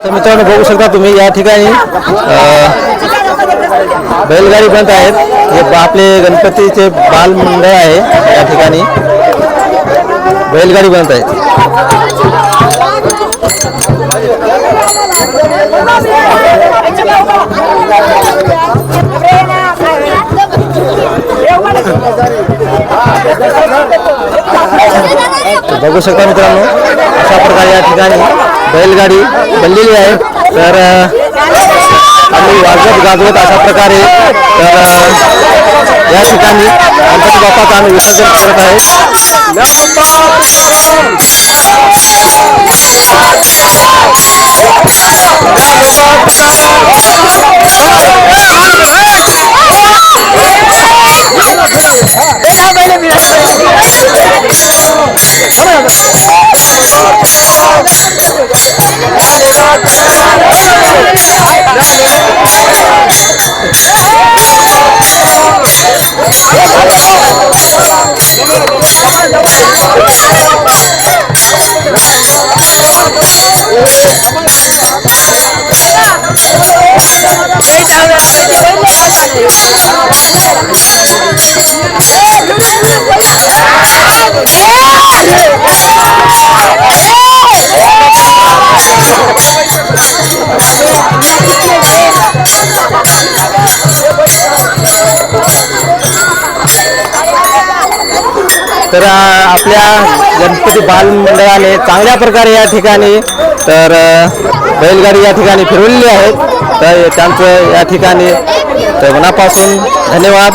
तर मित्रांनो, बघू शकता तुम्ही या ठिकाणी बैलगाडी बंद है हे आपले गणपतीचे बाल मंडळ है या ठिकाणी. बैलगाडी बंद आहेत. बघू शकता मित्रांनो अशा प्रकारे या ठिकाणी बैलगाडी बनलेली आहे. तर आम्ही वाजवत गाजवत अशा प्रकारे तर या ठिकाणी गणपती बाप्पाचं आम्ही विसर्जन करत आहे. मैंने भी Thank you. तर आपल्या गणपती बाल मंडळाने चांगल्या प्रकारे या ठिकाणी तर बैलगाडी या ठिकाणी फिरवलेली आहे. तर त्यांचं या ठिकाणी तर मनापासून धन्यवाद.